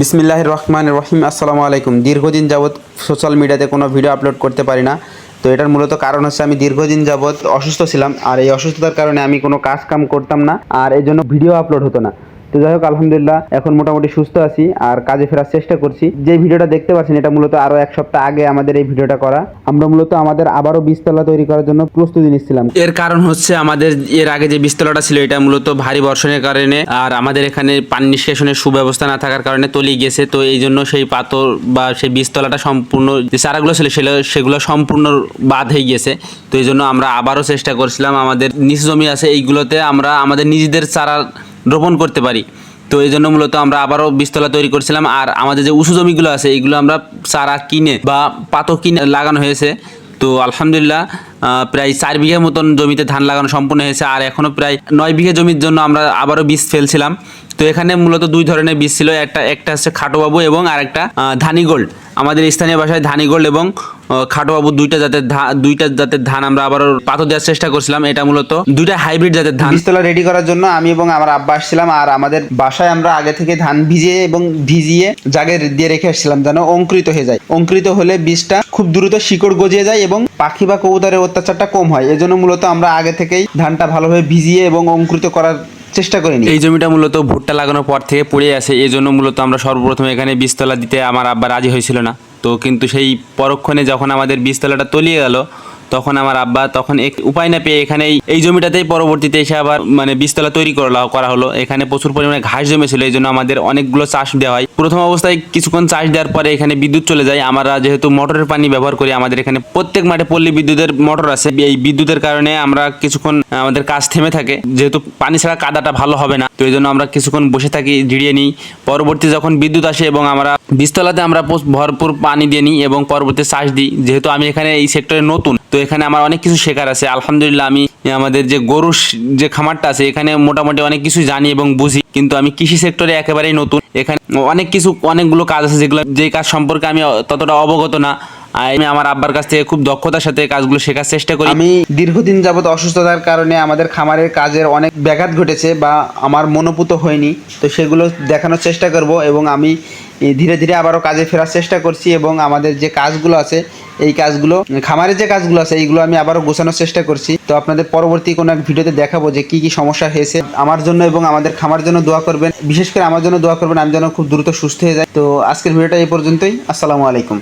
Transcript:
বিসমিল্লাহ রহমান রহিম, আসসালামু আলাইকুম। দীর্ঘদিন যাবৎ সোশ্যাল মিডিয়াতে কোনো ভিডিও আপলোড করতে পারি না। তো এটার মূলত কারণ হচ্ছে আমি দীর্ঘদিন যাবৎ অসুস্থ ছিলাম। আর এই অসুস্থতার কারণে আমি কোনো কাজ কাম করতাম না। আর এই জন্য ভিডিও আপলোড হতো না। তো যাই হোক, আলহামদুলিল্লাহ, এখন মোটামুটি সুস্থ আছি আর কাজে ফেরার চেষ্টা করছি। যে ভিডিওটা দেখতে পাচ্ছেন, এটা মূলত আরও এক সপ্তাহ আগে আমাদের এই ভিডিওটা করা। আমরা মূলত আমাদের আবারও বীজতলা তৈরি করার জন্য প্রস্তুতি নিচ্ছিলাম। এর কারণ হচ্ছে আমাদের এর আগে যে বীজতলাটা ছিল, এটা মূলত ভারী বর্ষণের কারণে আর আমাদের এখানে পানি নিষ্কাশনের সুব্যবস্থা না থাকার কারণে তলিয়ে গেছে। তো এই জন্য সেই পাথর বা সেই বীজতলাটা সম্পূর্ণ, যে চারাগুলো ছিল, সেগুলো সেগুলো সম্পূর্ণ বাদ হয়ে গেছে। তো এই জন্য আমরা আবারও চেষ্টা করছিলাম আমাদের নিচ জমি আছে এইগুলোতে, আমরা আমাদের নিজেদের চারা রোপণ করতে পারি। তো এই জন্য মূলত আমরা আবারও বিস্তলা তৈরি করছিলাম আর আমাদের যে উঁচু জমিগুলো আছে এইগুলো আমরা চারা কিনে বা পাতো কিনে লাগানো হয়েছে। তো আলহামদুলিল্লাহ প্রায় চার বিঘা মতন জমিতে ধান লাগানো সম্পূর্ণ হয়েছে আর এখনও প্রায় নয় বিঘা জমির জন্য আমরা আবারও বীজ ফেলছিলাম। তো এখানে মূলত দুই ধরনের বীজ ছিল, একটা একটা হচ্ছে খাটোবাবু এবং আরেকটা ধানি গোল্ড আমাদের স্থানীয় ভাষায় ধানি গোল্ড এবং খাটোবাবু দুইটা জাতের দুইটা জাতের ধান আমরা আবারও পাথর দেওয়ার চেষ্টা করছিলাম। এটা মূলত দুইটা হাইব্রিড জাতের ধান। বীজতলা রেডি করার জন্য আমি এবং আমার আব্বা আসছিলাম আর আমাদের বাসায় আমরা আগে থেকে ধান ভিজিয়ে এবং ভিজিয়ে জাগে দিয়ে রেখে আসছিলাম যেন অঙ্কুরিত হয়ে যায়। অঙ্কুরিত হলে বীজটা খুব দ্রুত শিকড় গজিয়ে যায় এবং পাখি বা কবুতরের অত্যাচারটা কম হয়। এজন্য মূলত আমরা আগে থেকেই ধানটা ভালোভাবে ভিজিয়ে এবং অঙ্কুরিত করার চেষ্টা করিনি এই জমিটা মূলত ভুট্টা লাগানোর পর থেকে পড়ে আছে এই জন্য মূলত আমরা সর্বপ্রথম এখানে বীজতলা দিতে আমার আব্বা রাজি হয়েছিল না। তো কিন্তু সেই পরক্ষণে যখন আমাদের বীজতলাটা তলিয়ে গেল তখন আমার আব্বা তখন এক উপায় না পেয়ে এখানে এই- জমিটাতেই পরবর্তীতে এসে আবার মানে বীজতলা তৈরি করা করা হলো। এখানে প্রচুর পরিমাণে ঘাস জমেছিল এই জন্য আমাদের অনেকগুলো চাষ দেওয়া হয়। প্রথম অবস্থায় কিছুক্ষণ চাষ দেওয়ার পরে এখানে বিদ্যুৎ চলে যায়। আমরা যেহেতু মোটরের পানি ব্যবহার করি, আমাদের এখানে প্রত্যেক মাঠে পল্লী বিদ্যুতের মোটর আছে। এই বিদ্যুতের কারণে আমরা কিছুক্ষণ, আমাদের কাজ থেমে থাকে। যেহেতু পানি ছাড়া কাদাটা ভালো হবে না, তো এই জন্য আমরা কিছুক্ষণ বসে থাকি জিরিয়ে নিই। পরবর্তী যখন বিদ্যুৎ আসে এবং আমরা বীজতলাতে আমরা ভরপুর পানি দিয়ে নিই এবং পরবর্তী চাষ দিই। যেহেতু আমি এখানে এই সেক্টরে নতুন, তো এখানে আমার অনেক কিছু শেখার আছে। আলহামদুলিল্লাহ, আমি আমাদের যে গরু যে খামারটা আছে, এখানে মোটামুটি অনেক কিছু জানি এবং বুঝি। কিন্তু আমি কৃষি সেক্টরে একেবারেই নতুন। এখানে অনেক কিছু, অনেকগুলো কাজ আছে যেগুলো, যে কাজ সম্পর্কে আমি ততটা অবগত না। আমি আমার আব্বার কাছ থেকে খুব দক্ষতার সাথে কাজগুলো শেখার চেষ্টা করি। আমি দীর্ঘদিন যাবত অসুস্থতার কারণে আমাদের খামারের কাজের অনেক ব্যাঘাত ঘটেছে বা আমার মনোপুত হয়নি। তো সেগুলো দেখানোর চেষ্টা করব এবং আমি ধীরে ধীরে আবারও কাজে ফেরার চেষ্টা করছি এবং আমাদের যে কাজগুলো আছে, এই কাজগুলো, খামারের যে কাজগুলো আছে, এইগুলো আমি আবারও গোছানোর চেষ্টা করছি। তো আপনাদের পরবর্তী কোনো এক ভিডিওতে দেখাবো যে কি কি সমস্যা হয়েছে আমার জন্য এবং আমাদের খামার জন্য দোয়া করবেন। বিশেষ করে আমার জন্য দোয়া করবেন, আমি যেন খুব দ্রুত সুস্থ হয়ে যাই। তো আজকের ভিডিওটা এই পর্যন্তই। আসসালামু আলাইকুম।